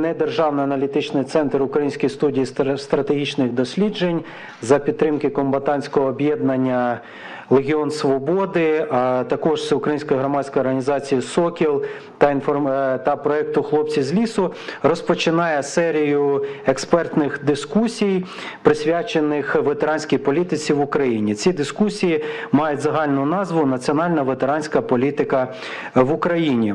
Недержавний аналітичний центр Української студії стра- стратегічних досліджень за підтримки комбатантського об'єднання Легіон Свободи, а також Всеукраїнської громадської організації Сокіл та інформ... е, та проекту Хлопці з лісу розпочинає серію експертних дискусій, присвячених ветеранській політиці в Україні. Ці дискусії мають загальну назву Національна ветеранська політика в Україні.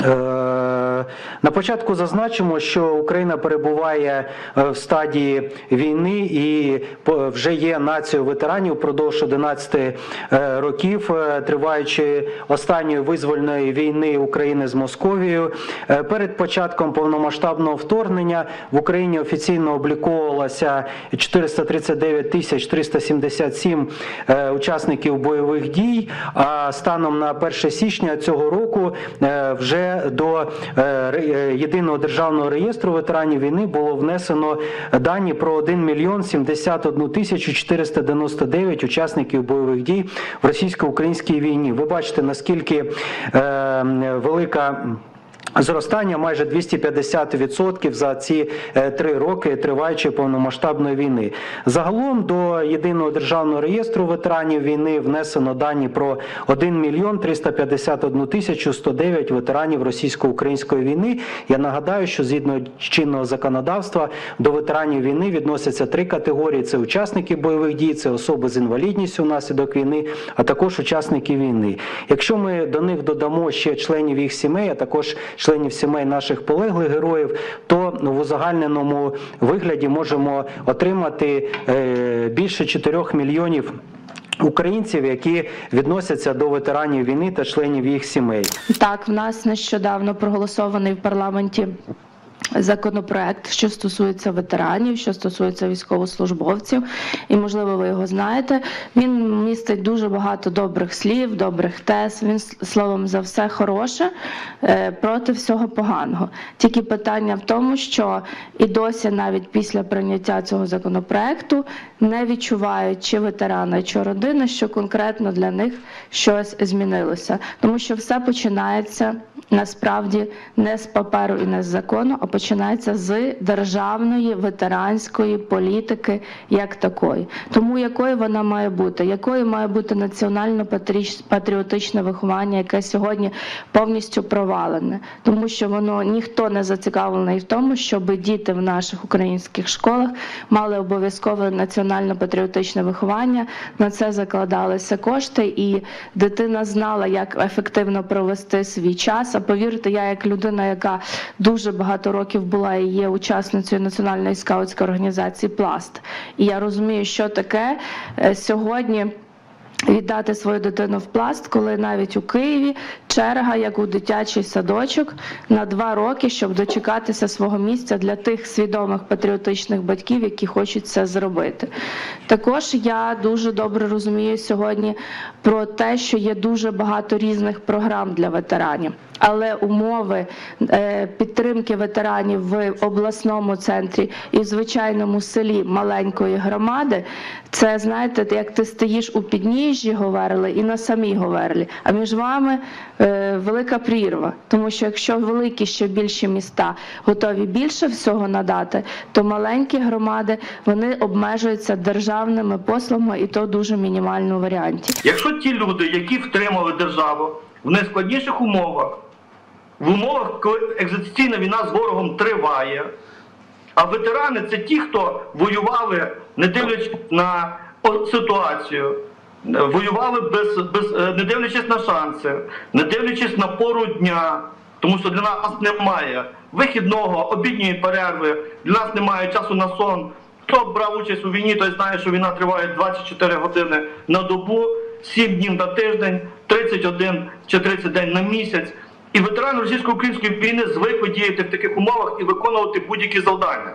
Е, На початку зазначимо, що Україна перебуває е, в стадії війни і вже є нацією ветеранів впродовж 11 е, років, триваючи останньої визвольної війни України з Московією. Перед початком повномасштабного вторгнення в Україні офіційно обліковувалося 439 тисяч 377 е, учасників бойових дій. А станом на 1 січня цього року е, до е, е, єдиного державного реєстру ветеранів війни було внесено дані про 1 мільйон 71 тисячу 499 учасників бойових дій в російсько-українській війні. Ви бачите наскільки е, велика. Зростання майже 250% за ці е, три роки триваючої повномасштабної війни. Загалом до єдиного державного реєстру ветеранів війни внесено дані про 1 мільйон 351 тисячу 109 ветеранів російсько-української війни. Я нагадаю, що згідно чинного законодавства до ветеранів війни відносяться три категорії: це учасники бойових дій, це особи з інвалідністю внаслідок війни, а також учасники війни. Якщо ми до них додамо ще членів їх сімей, а також членів сімей наших полеглих героїв, то в узагальненому вигляді можемо отримати е, більше 4 мільйонів. Українців, які відносяться до ветеранів війни та членів їх сімей, Так, в нас нещодавно проголосований в парламенті. Законопроект, що стосується ветеранів, що стосується військовослужбовців, і можливо ви його знаєте. Він містить дуже багато добрих слів, добрих тез. Він словом за все хороше е, проти всього поганого. Тільки питання в тому, що і досі, навіть після прийняття цього законопроекту, не відчувають чи ветерани, чи родини, що конкретно для них щось змінилося, тому що все починається насправді не з паперу і не з закону, а починається з державної ветеранської політики як такої. Тому якою вона має бути, якою має бути національно патріотичне виховання, яке сьогодні повністю провалене, тому що воно ніхто не зацікавлений в тому, щоб діти в наших українських школах мали обов'язкове національно-патріотичне виховання. На це закладалися кошти, і дитина знала, як ефективно провести свій час. А повірте, я як людина, яка дуже багато років була і є учасницею національної скаутської організації Пласт, і я розумію, що таке е, сьогодні. Віддати свою дитину в пласт, коли навіть у Києві черга, як у дитячий садочок, на два роки, щоб дочекатися свого місця для тих свідомих патріотичних батьків, які хочуть це зробити. Також я дуже добре розумію сьогодні про те, що є дуже багато різних програм для ветеранів. Але умови е, підтримки ветеранів в обласному центрі і в звичайному селі маленької громади, це знаєте, як ти стоїш у підніжжі Говерли і на самій Говерлі, а між вами е, велика прірва. Тому що якщо великі ще більші міста готові більше всього надати, то маленькі громади вони обмежуються державними послугами, і то дуже мінімальному варіанті. Якщо ті люди, які втримали державу в найскладніших умовах, в умовах, коли екзистенційна війна з ворогом триває, а ветерани це ті, хто воювали, не дивлячись на ситуацію, воювали без, без, е, не дивлячись на шанси, не дивлячись на пору дня, тому що для нас немає вихідного, обідньої перерви, для нас немає часу на сон. Хто брав участь у війні, той знає, що війна триває 24 години на добу, 7 днів на тиждень, 31 чи 30 день на місяць. І ветерани російсько-української війни звикли діяти в таких умовах і виконувати будь-які завдання.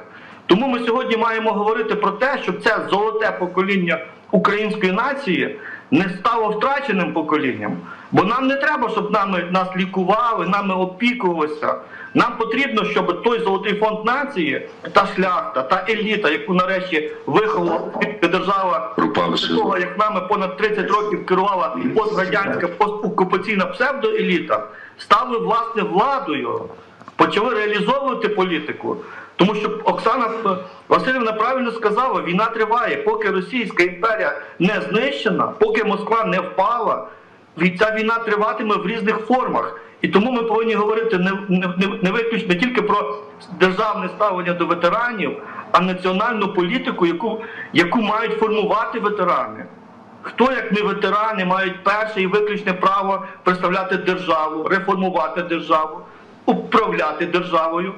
Тому ми сьогодні маємо говорити про те, щоб це золоте покоління української нації не стало втраченим поколінням. Бо нам не треба, щоб нами нас лікували, нами опікувалися. Нам потрібно, щоб той золотий фонд нації, та шляхта, та еліта, яку нарешті виховала держава того, як нами понад 30 років керувала пострадянська, постокупаційна псевдоеліта, стали власне владою. почали реалізовувати політику. Тому що Оксана Васильівна правильно сказала, війна триває, поки Російська імперія не знищена, поки Москва не впала, ця війна триватиме в різних формах. І тому ми повинні говорити не, не, не, виключно тільки про державне ставлення до ветеранів, а національну політику, яку, яку мають формувати ветерани. Хто, як не ветерани, мають перше і виключне право представляти державу, реформувати державу, управляти державою,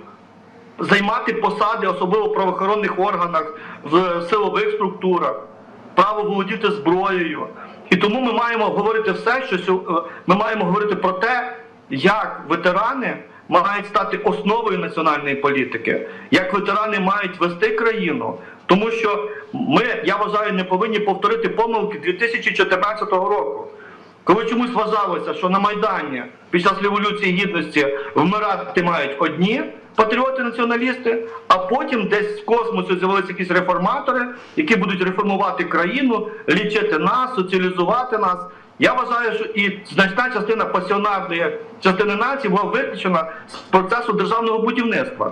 займати посади, особливо в правоохоронних органах, в силових структурах, право володіти зброєю. І тому ми маємо говорити все, що е, ми маємо говорити про те, як ветерани мають стати основою національної політики, як ветерани мають вести країну. Тому що ми, я вважаю, не повинні повторити помилки 2014 року. Коли чомусь вважалося, що на Майдані під час Революції Гідності вмирати мають одні патріоти-націоналісти, а потім десь з космосу з'явилися якісь реформатори, які будуть реформувати країну, лічити нас, соціалізувати нас. Я вважаю, що і значна частина пасіонарної частини нації була виключена з процесу державного будівництва.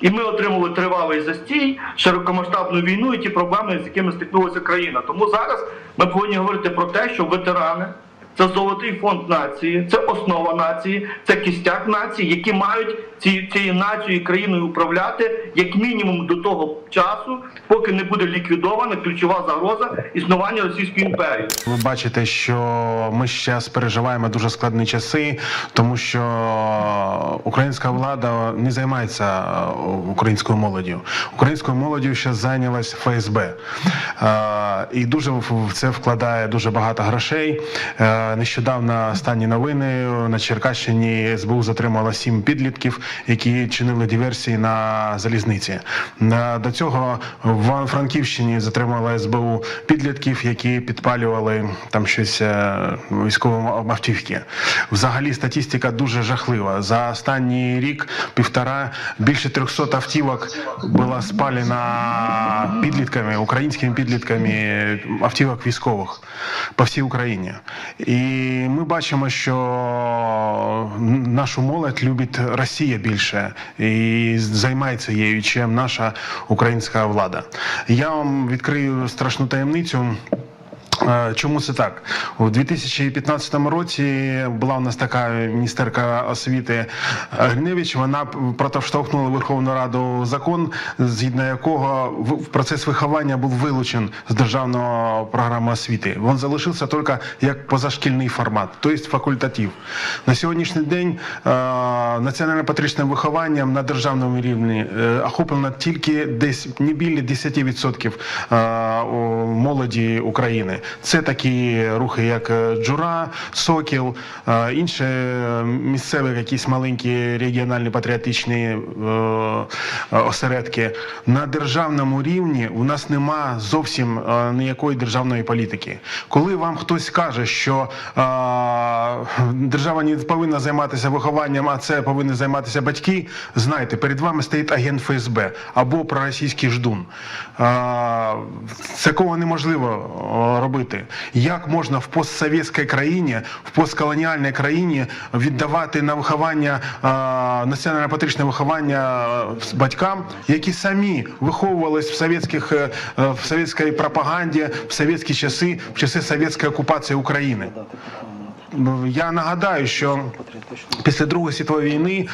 І ми отримали тривалий застій, широкомасштабну війну і ті проблеми, з якими стикнулася країна. Тому зараз ми повинні говорити про те, що ветерани це золотий фонд нації, це основа нації, це кістяк нації, які мають ці, цією нацією і країною управляти як мінімум до того часу, поки не буде ліквідована ключова загроза існування Російської імперії. Ви бачите, що ми зараз переживаємо дуже складні часи, тому що українська влада не займається е, українською молоддю. Українською молоддю ще зайнялась ФСБ. Е, І дуже в це вкладає дуже багато грошей. Е, Нещодавно останні новини на Черкащині СБУ затримала сім підлітків, які чинили диверсії на залізниці. До цього в Франківщині затримала СБУ підлітків, які підпалювали там щось е, автівки. Взагалі статистика дуже жахлива. За останній рік півтора більше 300 автівок було спалено підлітками, українськими підлітками автівок військових по всій Україні. І ми бачимо, що нашу молодь любить Росія більше і займається її, чим наша українська влада. Я вам відкрию страшну таємницю. Е, Чому це так? У 2015 році була у нас така міністерка освіти е, Гриневич. Вона протовштовхнула Верховну Раду закон, згідно якого в- процес виховання був вилучен з державного програми освіти. Він залишився тільки як позашкільний формат, тобто факультатив. На сьогоднішній день е, національно-патріотичним вихованням на державному рівні охоплено тільки десь не біля 10% е, молоді України. Це такі рухи, як е, Джура, Сокіл, е, інші е, місцеві якісь маленькі регіональні патріотичні осередки. На державному рівні у нас нема зовсім ніякої державної політики. Коли вам хтось каже, що держава не повинна займатися вихованням, а це повинні займатися батьки, знайте, перед вами стоїть агент ФСБ або проросійський ждун. Такого неможливо е, робити. Як можна в постсовєтській країні, в постколоніальній країні віддавати на виховання е, національно-патріотичне виховання е, батькам, які самі виховувались в совєтських е, в совєтській пропаганді, в совєтські часи, в часи совєтської окупації України. Я нагадаю, що після Другої світової війни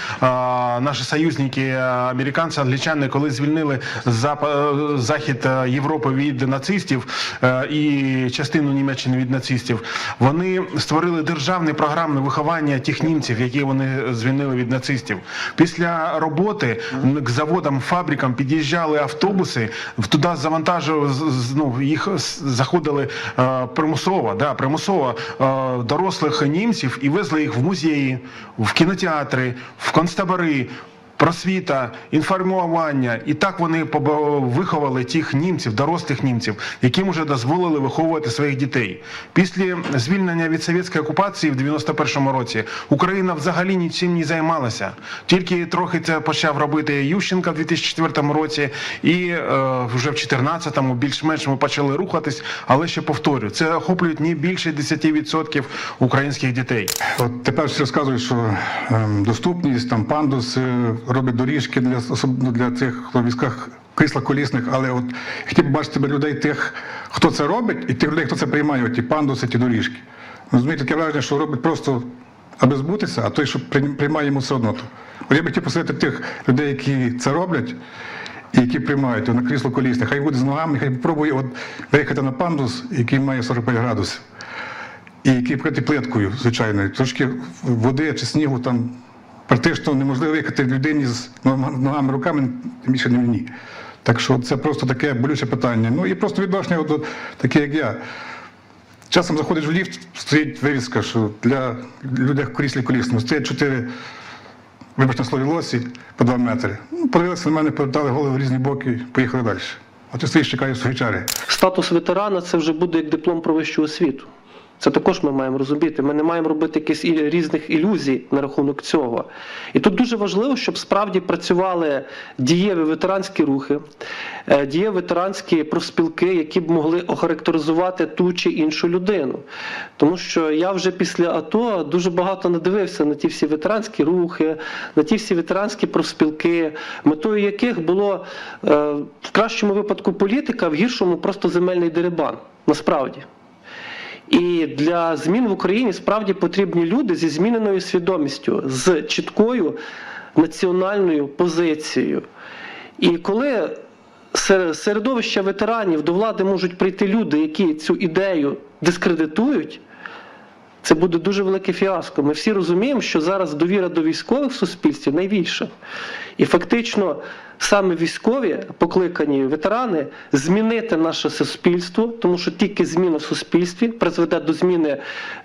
наші союзники, американці, англічани, коли звільнили захід Європи від нацистів і частину Німеччини від нацистів, вони створили державне програмне виховання тих німців, які вони звільнили від нацистів. Після роботи к заводам, фабрикам під'їжджали автобуси, туди завантажували ну, їх заходили е, примусово, да, примусово е, дорослих німців і везли їх в музеї, в кінотеатри, в концтабори. Просвіта, інформування. І так вони виховали тих німців, дорослих німців, яким вже дозволили виховувати своїх дітей. Після звільнення від совєтської окупації в 91-му році Україна взагалі нічим не займалася. Тільки трохи це почав робити Ющенка в 2004 році, і е, вже в 2014-му більш-менш ми почали рухатись. Але ще повторю, це охоплюють не більше 10% українських дітей. От тепер всі розказують, що ем, доступність, там пандус е, робить доріжки для особливо для цих військах кріслоколісних, але от хотів бачити людей тих, хто це робить, і тих людей, хто це приймає, ті пандуси, ті доріжки. Розумієте, таке враження, що робить просто аби збутися, а той, що приймає йому все одно. Я би хотів посадити тих людей, які це роблять. І які приймають на крісло колісне, хай буде з ногами, хай пробує от виїхати на пандус, який має 45 градусів і який вкритий плиткою, звичайно. Трошки води чи снігу там практично неможливо виїхати людині з ногами, руками, тим більше не мені. Так що це просто таке болюче питання. Ну і просто відношення таке, як я. Часом заходиш в ліфт, стоїть вивіска, що для людей кріслі колісному стоять чотири, вибачте слові лосі по два метри. Ну, подивилися на мене, повертали голови в різні боки, поїхали далі. А ти стоїш, чекаєш свої черги. Статус ветерана це вже буде як диплом про вищу освіту. Це також ми маємо розуміти. Ми не маємо робити якісь різних ілюзій на рахунок цього. І тут дуже важливо, щоб справді працювали дієві ветеранські рухи, е, дієві ветеранські профспілки, які б могли охарактеризувати ту чи іншу людину. Тому що я вже після АТО дуже багато надивився на ті всі ветеранські рухи, на ті всі ветеранські профспілки, метою яких було е, в кращому випадку політика, в гіршому просто земельний дерибан. Насправді. І для змін в Україні справді потрібні люди зі зміненою свідомістю, з чіткою національною позицією. І коли серед середовища ветеранів до влади можуть прийти люди, які цю ідею дискредитують, це буде дуже велике фіаско. Ми всі розуміємо, що зараз довіра до військових в суспільстві найбільша. І фактично саме військові, покликані ветерани, змінити наше суспільство, тому що тільки зміна в суспільстві призведе до зміни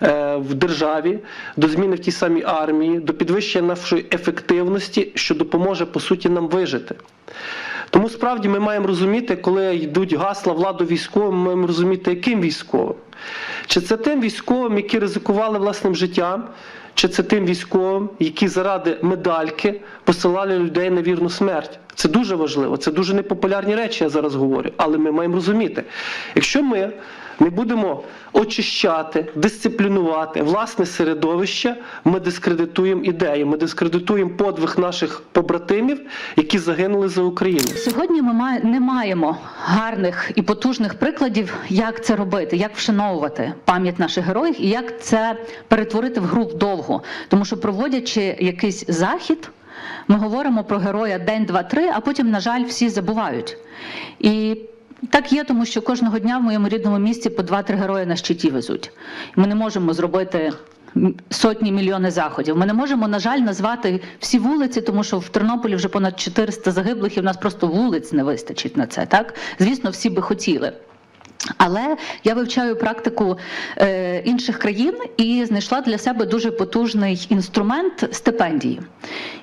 е, в державі, до зміни в тій самій армії, до підвищення нашої ефективності, що допоможе по суті нам вижити. Тому справді ми маємо розуміти, коли йдуть гасла владу військовим, ми маємо розуміти, яким військовим. Чи це тим військовим, які ризикували власним життям, чи це тим військовим, які заради медальки посилали людей на вірну смерть. Це дуже важливо, це дуже непопулярні речі, я зараз говорю. Але ми маємо розуміти, якщо ми не будемо очищати, дисциплінувати власне середовище, ми дискредитуємо ідею, ми дискредитуємо подвиг наших побратимів, які загинули за Україну. Сьогодні ми не маємо гарних і потужних прикладів, як це робити, як вшановувати пам'ять наших героїв і як це перетворити в гру вдовго. Тому що проводячи якийсь захід, ми говоримо про героя день, два, три, а потім, на жаль, всі забувають. І так є, тому що кожного дня в моєму рідному місті по два-три герої на щиті везуть. Ми не можемо зробити сотні мільйони заходів. Ми не можемо, на жаль, назвати всі вулиці, тому що в Тернополі вже понад 400 загиблих, і в нас просто вулиць не вистачить на це. Так, звісно, всі би хотіли. Але я вивчаю практику е, інших країн і знайшла для себе дуже потужний інструмент стипендії.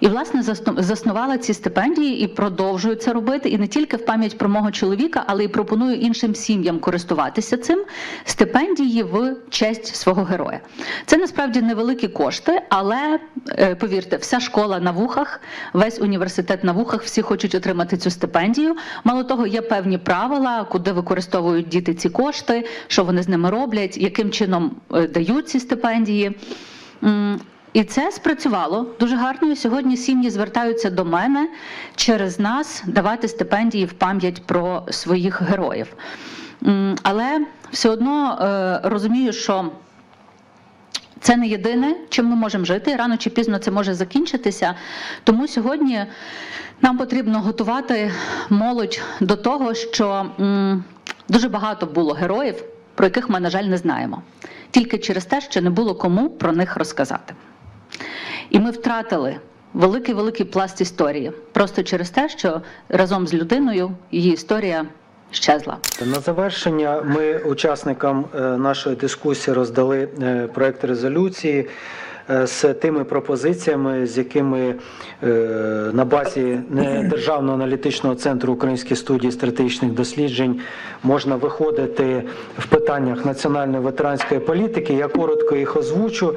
І, власне, заснувала ці стипендії і продовжую це робити. І не тільки в пам'ять про мого чоловіка, але й пропоную іншим сім'ям користуватися цим стипендії в честь свого героя. Це насправді невеликі кошти, але е, повірте, вся школа на вухах, весь університет на вухах, всі хочуть отримати цю стипендію. Мало того, є певні правила, куди використовують діти ці кошти, що вони з ними роблять, яким чином е, дають ці стипендії. І це спрацювало дуже гарно. І сьогодні сім'ї звертаються до мене через нас давати стипендії в пам'ять про своїх героїв. Але все одно е, розумію, що це не єдине, чим ми можемо жити. Рано чи пізно це може закінчитися. Тому сьогодні нам потрібно готувати молодь до того, що м, дуже багато було героїв, про яких ми, на жаль, не знаємо. Тільки через те, що не було кому про них розказати. І ми втратили великий великий пласт історії просто через те, що разом з людиною її історія щезла. На завершення ми учасникам е, нашої дискусії роздали е, проект резолюції е, з тими пропозиціями, з якими на базі Державного аналітичного центру Української студії стратегічних досліджень можна виходити в питаннях національної ветеранської політики. Я коротко їх озвучу.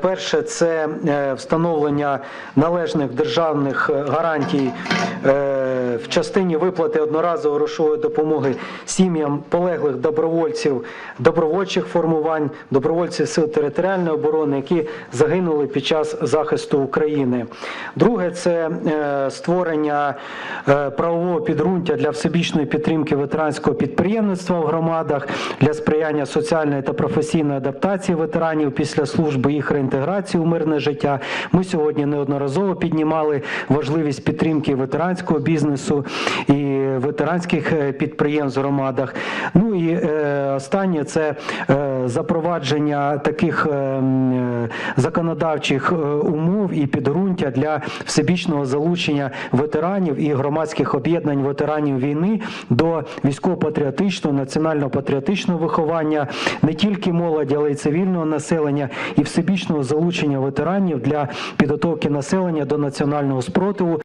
Перше це встановлення належних державних гарантій частині виплати одноразової грошової допомоги сім'ям полеглих добровольців, добровольчих формувань, добровольців сил територіальної оборони, які загинули під час захисту України. Друге це е, створення е, правового підґрунтя для всебічної підтримки ветеранського підприємництва в громадах для сприяння соціальної та професійної адаптації ветеранів після служби їх реінтеграції у мирне життя. Ми сьогодні неодноразово піднімали важливість підтримки ветеранського бізнесу і ветеранських е, підприємств в громадах. Ну і е, останнє це е, запровадження таких законодавчих умов і підґрунтя для всебічного залучення ветеранів і громадських об'єднань ветеранів війни до військово-патріотичного, національно-патріотичного виховання не тільки молоді, але й цивільного населення, і всебічного залучення ветеранів для підготовки населення до національного спротиву.